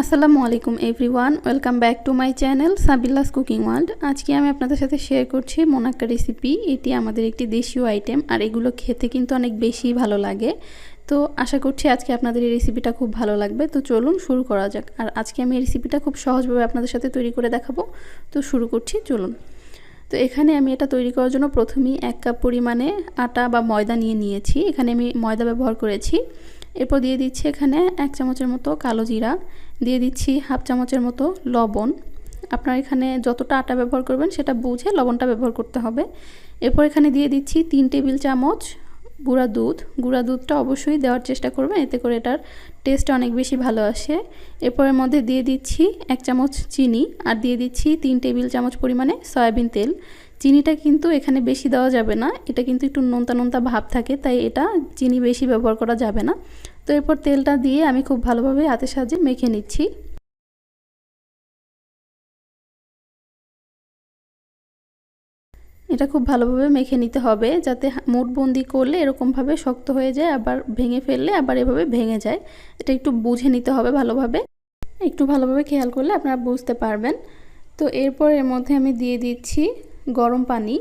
আসসালামু আলাইকুম everyone, welcome back to my channel সাবিল্লাস cooking world. আজকে আমি আপনাদের সাথে শেয়ার করছি মোনাক্কা রেসিপি। এটি আমাদের একটি দেশীয় আইটেম আর এগুলো খেতে কিন্তু অনেক বেশি ভালো লাগে। তো আশা করছি আজকে আপনাদের এই রেসিপিটা খুব ভালো লাগবে। তো চলুন শুরু করা যাক। আর আজকে আমি এই রেসিপিটা খুব সহজভাবে আপনাদের সাথে তৈরি করে দেখাবো। তো শুরু করছি, চলুন। তো এখানে আমি এটা তৈরি করার জন্য প্রথমেই এক কাপ পরিমাণে আটা বা ময়দা নিয়ে নিয়েছি। এখানে আমি ময়দা ব্যবহার করেছি। এরপর দিয়ে দিচ্ছি এখানে এক চামচের মতো কালো জিরা। দিয়ে দিচ্ছি হাফ চামচের মতো লবণ। আপনার এখানে যতটা আটা ব্যবহার করবেন সেটা বুঝে লবণটা ব্যবহার করতে হবে। এরপর এখানে দিয়ে দিচ্ছি তিন টেবিল চামচ গুঁড়া দুধ। গুঁড়া দুধটা অবশ্যই দেওয়ার চেষ্টা করবেন, এতে করে এটার টেস্ট অনেক বেশি ভালো আসে। এরপরের মধ্যে দিয়ে দিচ্ছি এক চামচ চিনি আর দিয়ে দিচ্ছি তিন টেবিল চামচ পরিমাণে সয়াবিন তেল। চিনিটা কিন্তু এখানে বেশি দেওয়া যাবে না, এটা কিন্তু একটু নোনতা নোনতা ভাব থাকে, তাই এটা চিনি বেশি ব্যবহার করা যাবে না। তো এরপর তেলটা দিয়ে আমি খুব ভালোভাবে হাতের সাহায্যে মেখে নিচ্ছি। এটা খুব ভালোভাবে মেখে নিতে হবে যাতে মুঠবন্দি করলে এরকমভাবে শক্ত হয়ে যায়, আবার ভেঙে ফেললে আবার এভাবে ভেঙে যায়। এটা একটু বুঝে নিতে হবে ভালোভাবে। একটু ভালোভাবে খেয়াল করলে আপনারা বুঝতে পারবেন। তো এরপর এর মধ্যে আমি দিয়ে দিচ্ছি গরম পানি।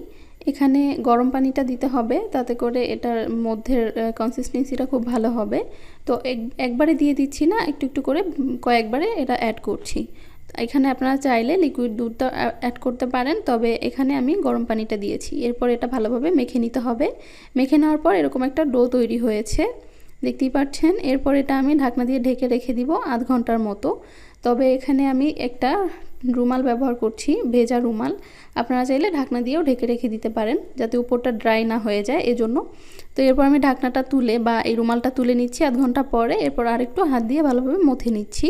এখানে গরম পানিটা দিতে হবে, তাতে করে এটার মধ্যে কনসিস্টেন্সিটা খুব ভালো হবে। তো একবারে দিয়ে দিচ্ছি না, একটু একটু করে কয়েকবারে এটা অ্যাড করছি। এখানে আপনারা চাইলে লিকুইড দুধটা অ্যাড করতে পারেন, তবে এখানে আমি গরম পানিটা দিয়েছি। এরপর এটা ভালোভাবে মেখে নিতে হবে। মেখে নেওয়ার পর এরকম একটা ডো তৈরি হয়েছে, দেখতেই পাচ্ছেন। এরপর এটা আমি ঢাকনা দিয়ে ঢেকে রেখে দিব আধ ঘণ্টার মতো। তবে এখানে আমি একটা রুমাল ব্যবহার করছি, ভেজা রুমাল। আপনারা চাইলে ঢাকনা দিয়েও ঢেকে রেখে দিতে পারেন, যাতে উপরটা ড্রাই না হয়ে যায় এজন্য। তো এরপর আমি ঢাকনাটা তুলে বা এই রুমালটা তুলে নিচ্ছি আধ ঘণ্টা পরে, এরপর আরেকটু হাত দিয়ে ভালোভাবে মথে নিচ্ছি।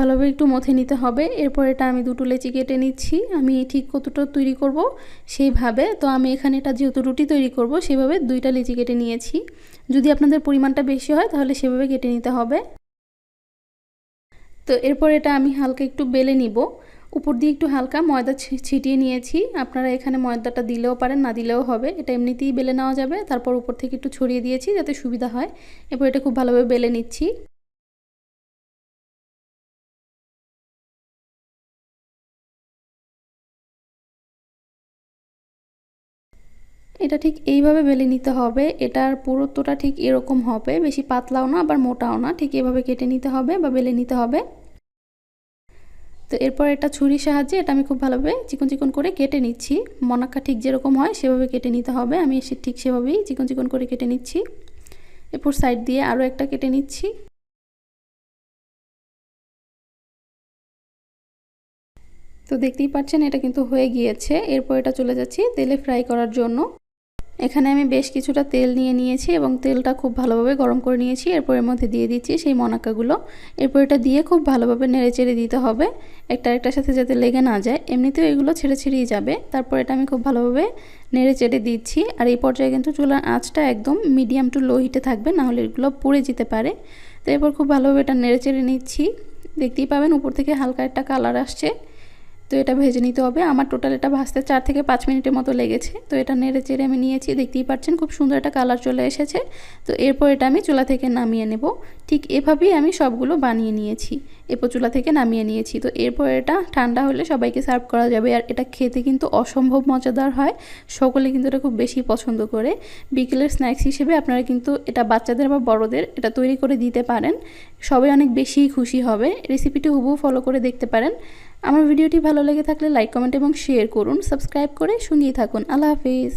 ভালোভাবে একটু মথে নিতে হবে। এরপর এটা আমি দুটো লেচি কেটে নিচ্ছি। আমি ঠিক কতটা তৈরি করব সেইভাবে। তো আমি এখানে এটা যেহেতু রুটি তৈরি করব, সেভাবে দুইটা লেচি কেটে নিয়েছি। যদি আপনাদের পরিমাণটা বেশি হয়, তাহলে সেভাবে কেটে নিতে হবে। তো এরপর এটা আমি হালকা একটু বেলে নিব। উপর দিয়ে একটু হালকা ময়দা ছিটিয়ে নিয়েছি। আপনারা এখানে ময়দাটা দিলেও পারেন, না দিলেও হবে। এটা এমনিতেই বেলে নেওয়া যাবে। তারপর উপর থেকে একটু ছড়িয়ে দিয়েছি যাতে সুবিধা হয়। এরপর এটা খুব ভালোভাবে বেলে নিচ্ছি। এটা ঠিক এইভাবে বেলে নিতে হবে। এটার পুরুত্বটা ঠিক এরকম হবে। বেশি পাতলাও না, আবার মোটাও না। ঠিক এভাবে কেটে নিতে হবে বা বেলে নিতে হবে। তো এরপর এটা ছুরির সাহায্যে এটা আমি খুব ভালোভাবে চিকন চিকন করে কেটে নিচ্ছি। মনাক্কা ঠিক যেরকম হয় সেভাবে কেটে নিতে হবে। আমি এসে ঠিক সেভাবেই চিকন চিকন করে কেটে নিচ্ছি। এরপর সাইড দিয়ে আরও একটা কেটে নিচ্ছি। তো দেখতেই পাচ্ছেন এটা কিন্তু হয়ে গিয়েছে। এরপর এটা চলে যাচ্ছি তেলে ফ্রাই করার জন্য। এখানে আমি বেশ কিছুটা তেল নিয়ে নিয়েছি এবং তেলটা খুব ভালোভাবে গরম করে নিয়েছি। এরপর এর মধ্যে দিয়ে দিচ্ছি সেই মনাকাগুলো। এরপর এটা দিয়ে খুব ভালোভাবে নেড়ে চেড়ে দিতে হবে। একটা একটার সাথে যাতে লেগে না যায়। এমনিতেও এগুলো ছেড়ে ছেড়েই যাবে। তারপর এটা আমি খুব ভালোভাবে নেড়ে চেড়ে দিচ্ছি। আর এই পর্যায়ে কিন্তু চুলার আঁচটা একদম মিডিয়াম টু লো হিটে থাকবে নাহলে এগুলো পুড়ে যেতে পারে। তো এরপর খুব ভালোভাবে এটা নেড়ে চেড়ে নিচ্ছি। দেখতেই পাবেন উপর থেকে হালকা একটা কালার আসছে। তো এটা ভেজে নিতে হবে। আমার টোটাল এটা ভাজতে চার থেকে পাঁচ মিনিটের মতো লেগেছে। তো এটা নেড়ে চেড়ে আমি নিয়েছি, দেখতেই পাচ্ছেন খুব সুন্দর একটা কালার চলে এসেছে। তো এরপর এটা আমি চুলা থেকে নামিয়ে নেব। ঠিক এভাবেই আমি সবগুলো বানিয়ে নিয়েছি। এরপর চুলা থেকে নামিয়ে নিয়েছি। তো এরপর এটা ঠান্ডা হলে সবাইকে সার্ভ করা যাবে। আর এটা খেতে কিন্তু অসম্ভব মজাদার হয়। সকলে কিন্তু এটা খুব বেশি পছন্দ করে। বিকেলের স্ন্যাক্স হিসেবে আপনারা কিন্তু এটা বাচ্চাদের বা বড়দের এটা তৈরি করে দিতে পারেন। সবাই অনেক বেশি খুশি হবে। রেসিপিটি হুবহু ফলো করে দেখতে পারেন। আমার ভিডিওটি ভালো লেগে থাকলে লাইক কমেন্ট এবং শেয়ার করুন। সাবস্ক্রাইব করে শুনিয়ে থাকুন। আল্লাহ হাফিজ।